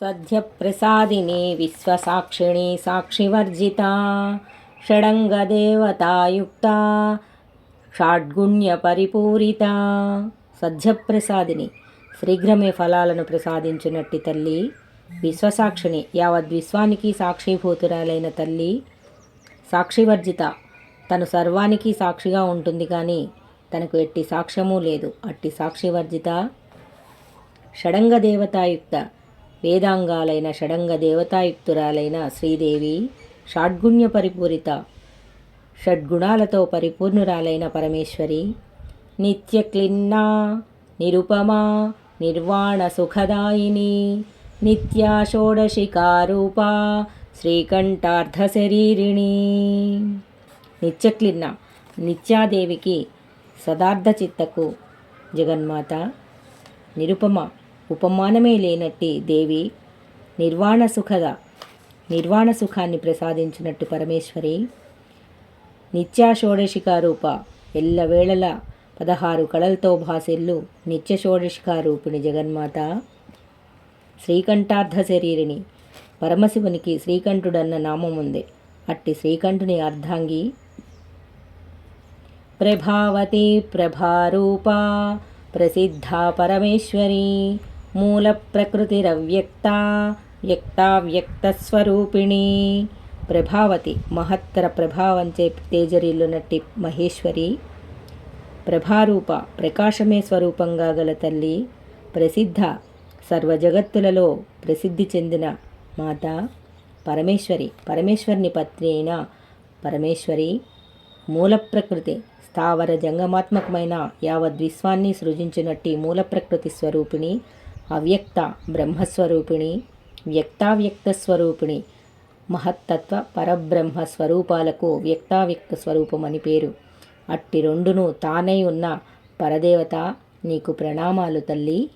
సద్యప్రసాదిని విశ్వసాక్షిణి సాక్షివర్జిత షడంగదేవతాయుక్త షాడ్గుణ్య పరిపూరిత సద్యప్రసాదిని శ్రీఘ్రమే ఫలాలను ప్రసాదించినట్టి తల్లి విశ్వసాక్షిని యావద్ విశ్వానికి సాక్షిభూతురాలైన తల్లి సాక్షివర్జిత. తను సర్వానికి సాక్షిగా ఉంటుంది కానీ తనకు ఎట్టి సాక్ష్యమూ లేదు. అట్టి సాక్షివర్జిత షడంగ దేవతాయుక్త వేదాంగాలైన షడంగ దేవతాయుక్తురాలైన శ్రీదేవి షాడ్గుణ్య పరిపూరిత షడ్గుణాలతో పరిపూర్ణురాలైన పరమేశ్వరి నిత్యక్లిన్నా నిరుపమా నిర్వాణ సుఖదాయిని నిత్యా షోడశికారూపా శ్రీకంఠార్ధశరీరిణి. నిత్యక్లిన్న నిత్యాదేవికి సదార్థ చిత్తకు జగన్మాత నిరుపమ ఉపమానమే లేనట్టి దేవి నిర్వాణ సుఖద నిర్వాణ సుఖాన్ని ప్రసాదించినట్టు పరమేశ్వరి. నిత్యా షోడశికారూప ఎల్లవేళల పదహారు కళలతో భాసిల్లు నిత్య షోడశికారూపిణి జగన్మాత. శ్రీకంఠార్థ శరీరిని పరమశివునికి శ్రీకంఠుడన్న నామం ఉంది. అట్టి శ్రీకంఠుని అర్ధాంగి. ప్రభావతి ప్రభారూపా ప్రసిద్ధా పరమేశ్వరి. మూల ప్రకృతిరవ్యక్త వ్యక్తావ్యక్తస్వరూపిణి ప్రభావతి మహత్తర ప్రభావంచే తేజరిల్లునట్టి మహేశ్వరి. ప్రభారూప ప్రకాశమే స్వరూపంగా గల తల్లి. ప్రసిద్ధ సర్వజగత్తులలో ప్రసిద్ధి చెందిన మాత. పరమేశ్వరి పరమేశ్వరిని పత్ని అయిన పరమేశ్వరి. మూల ప్రకృతి స్థావర జంగమాత్మకమైన యావద్విశ్వాన్ని సృజించినట్టి మూల ప్రకృతి స్వరూపిణి. అవ్యక్త బ్రహ్మస్వరూపిణి వ్యక్తావ్యక్త స్వరూపిణి మహత్తత్వ పరబ్రహ్మ స్వరూపాలకు వ్యక్తావ్యక్త స్వరూపం అని పేరు. అట్టి రెండును తానై ఉన్న పరదేవత నీకు ప్రణామాలు తల్లి.